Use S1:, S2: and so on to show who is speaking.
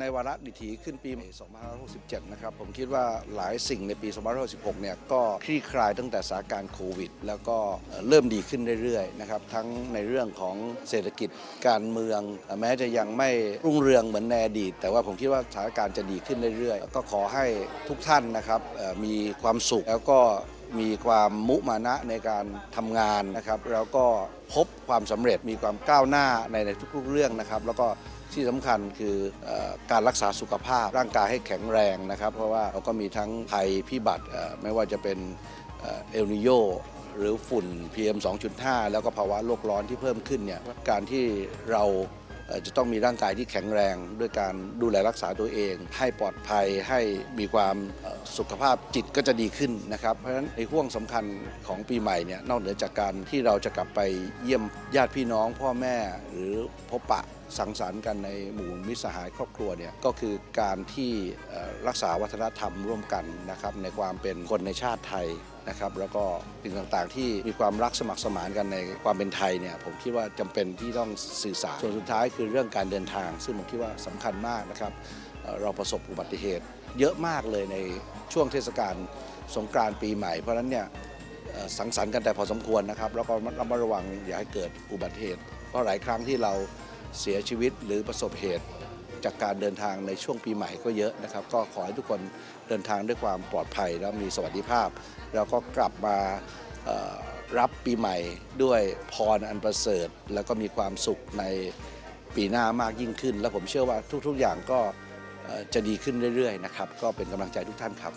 S1: ในวาระดิถีขึ้นปี 2567 นะครับ ผมคิดว่าหลายสิ่งในปี 2566 เนี่ยก็คลี่คลายตั้งแต่สถานการณ์โควิด แล้วก็เริ่มดีขึ้นเรื่อยๆ นะครับ ทั้งในเรื่องของเศรษฐกิจการเมือง แม้จะยังไม่รุ่งเรืองเหมือนในอดีต แต่ว่าผมคิดว่าสถานการณ์จะดีขึ้นเรื่อยๆ ก็ขอให้ทุกท่านนะครับมีความสุขแล้วก็ มีความมุมานะในการทำงานนะครับ แล้วก็พบความสำเร็จมีความก้าวหน้าในในทุกๆเรื่องนะครับ แล้วก็ที่สำคัญคือออการรักษาสุขภาพร่างกายให้แข็งแรงนะครับ เพราะว่าเราก็มีทั้งภัยพิบัติไม่ว่าจะเป็นเอลนิโยหรือฝุ่น PM 2.5 แล้วก็ภาวะโลกร้อนที่เพิ่มขึ้นเนี่ยการที่เรา จะต้องมีร่างกายที่แข็งแรง ด้วยการดูแลรักษาตัวเอง ให้ปลอดภัยให้มีความสุขภาพจิตก็จะดีขึ้นนะครับเพราะฉะนั้นในห่วงสำคัญของปีใหม่เนี่ยนอกเหนือจากการที่เราจะกลับไปเยี่ยมญาติพี่น้องพ่อแม่หรือพบปะ สังสรรค์กันในหมู่มิตรสหายครอบครัวเนี่ยก็คือการที่รักษาวัฒนธรรมร่วมกันนะครับในความเป็นคนในชาติไทยนะครับแล้วก็สิ่งต่างๆ ที่มีความรักสมัครสมานกันในความเป็นไทยเนี่ยผมคิดว่าจำเป็นที่ต้องสื่อสารส่วนสุดท้ายคือเรื่องการเดินทาง ซึ่งผมคิดว่าสำคัญมากนะครับเราประสบอุบัติเหตุ เยอะมากเลยในช่วงเทศกาลสงกรานต์ปีใหม่เพราะฉะนั้นเนี่ยสังสรรค์กันแต่พอสมควรนะครับ แล้วก็ระมัดระวังอย่าให้เกิดอุบัติเหตุ เพราะหลายครั้งที่เรา เสียชีวิตหรือประสบเหตุ จากการเดินทางในช่วงปีใหม่ก็เยอะนะครับ ก็ขอให้ทุกคนเดินทางด้วยความปลอดภัยแล้วมีสวัสดิภาพ แล้วก็กลับมารับปีใหม่ด้วยพรอันประเสริฐ แล้วก็มีความสุขในปีหน้ามากยิ่งขึ้น และผมเชื่อว่าทุกๆอย่างก็จะดีขึ้นเรื่อยๆนะครับ ก็เป็นกำลังใจทุกท่านครับ